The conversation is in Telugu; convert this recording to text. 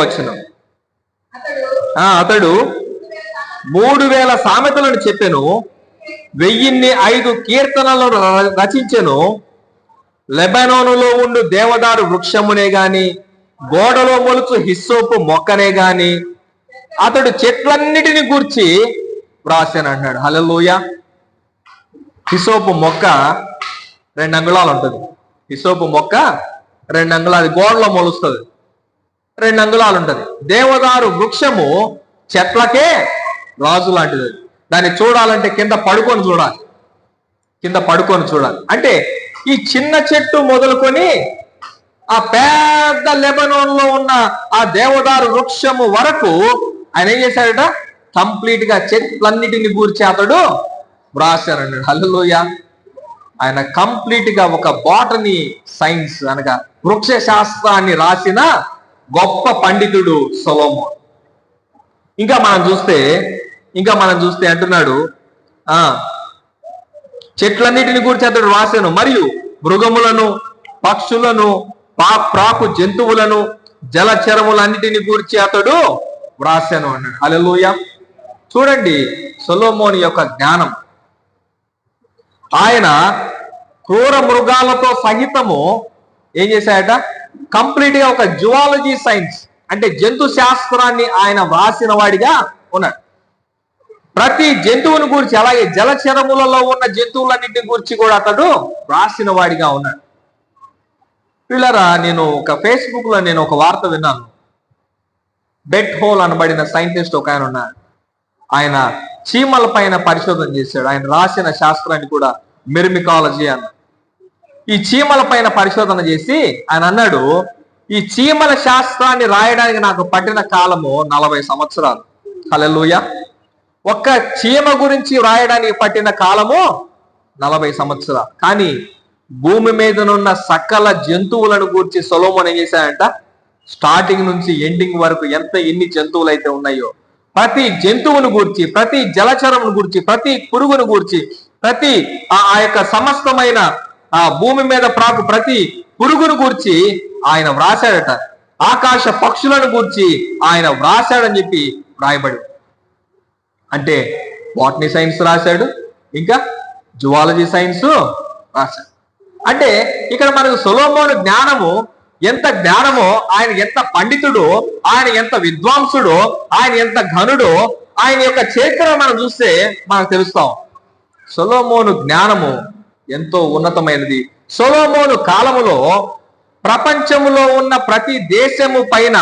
వచ్చిన అతడు మూడు వేల సామెతలను చెప్పెను వెయ్యిన్ని ఐదు కీర్తనలను రచించెను. లెబనోనులో ఉండు దేవదారు వృక్షమునే గాని గోడలో మొలుచు హిస్సోపు మొక్కనే గాని అతడు చెట్లన్నిటిని గూర్చి వ్రాసాను అన్నాడు హలలోయ హిసోపు మొక్క రెండు అంగుళాలు ఉంటుంది హిసోపు మొక్క రెండు అంగుళాలు. గోడలో మొలుస్తుంది. రెండు అంగుళాలు ఉంటది దేవదారు వృక్షము చెట్లకే రాజు లాంటిది. దాన్ని చూడాలంటే కింద పడుకొని చూడాలి. కింద పడుకొని చూడాలి. అంటే ఈ చిన్న చెట్టు మొదలుకొని ఆ పెద్ద లెబనోన్లో ఉన్న ఆ దేవదారు వృక్షము వరకు ఆయన ఏం చేశాడట కంప్లీట్గా చెట్లన్నిటిని గూర్చి అతడు వ్రాశారన్నాడు హల్లుయ ఆయన కంప్లీట్గా ఒక బాటనీ సైన్స్ అనగా వృక్ష శాస్త్రాన్ని రాసిన గొప్ప పండితుడు సొలోమో ఇంకా మనం చూస్తే ఇంకా మనం చూస్తే అంటున్నాడు ఆ చెట్లన్నిటిని గురించి అతడు రాశాను మరియు మృగములను పక్షులను పా ప్రాకు జంతువులను జలచరములన్నిటిని గూర్చి అతడు వ్రాశాను అన్నాడు. అలెలుయ చూడండి సొలోమోని యొక్క జ్ఞానం. ఆయన క్రూర మృగాలతో సహితము ఏం చేశాయట? కంప్లీట్గా ఒక జువాలజీ సైన్స్ అంటే జంతు శాస్త్రాన్ని ఆయన వ్రాసిన వాడిగా ఉన్నాడు. ప్రతి జంతువుని గురించి అలాగే జలచరములలో ఉన్న జంతువులన్నింటిని గురించి కూడా అతడు రాసిన వాడిగా ఉన్నాడు. పిల్లరా నేను ఒక ఫేస్బుక్లో నేను ఒక వార్త విన్నాను. బెట్ హోల్ అనబడిన సైంటిస్ట్ ఒక ఆయన ఉన్నాడు. ఆయన చీమల పైన పరిశోధన చేశాడు. ఆయన రాసిన శాస్త్రాన్ని కూడా మెర్మికాలజీ అన్న ఈ చీమల పైన పరిశోధన చేసి ఆయన అన్నాడు ఈ చీమల శాస్త్రాన్ని రాయడానికి నాకు పట్టిన కాలము నలభై సంవత్సరాలు. హల్లెలూయా. ఒక్క చీమ గురించి రాయడానికి పట్టిన కాలము నలభై సంవత్సరాలు. కానీ భూమి మీదనున్న సకల జంతువులను గూర్చి సులభం ఏం చేశాడంట? స్టార్టింగ్ నుంచి ఎండింగ్ వరకు ఎంత ఎన్ని జంతువులు అయితే ఉన్నాయో ప్రతి జంతువును గూర్చి ప్రతి జలచరమును గూర్చి ప్రతి పురుగును గూర్చి ప్రతి ఆ ఆ యొక్క సమస్తమైన ఆ భూమి మీద ప్రాకు ప్రతి పురుగును గూర్చి ఆయన వ్రాశాడట. ఆకాశ పక్షులను గూర్చి ఆయన వ్రాశాడని చెప్పి వ్రాయబడి అంటే బాటనీ సైన్స్ రాశాడు ఇంకా జువాలజీ సైన్స్ రాశాడు. అంటే ఇక్కడ మనకు సొలోమోను జ్ఞానము ఎంత జ్ఞానమో ఆయన ఎంత పండితుడో ఆయన ఎంత విద్వాంసుడో ఆయన ఎంత ఘనుడో ఆయన యొక్క చరిత్ర మనం చూస్తే మనకు తెలుస్తాం. సొలోమోను జ్ఞానము ఎంతో ఉన్నతమైనది. సొలోమోను కాలములో ప్రపంచములో ఉన్న ప్రతి దేశము పైన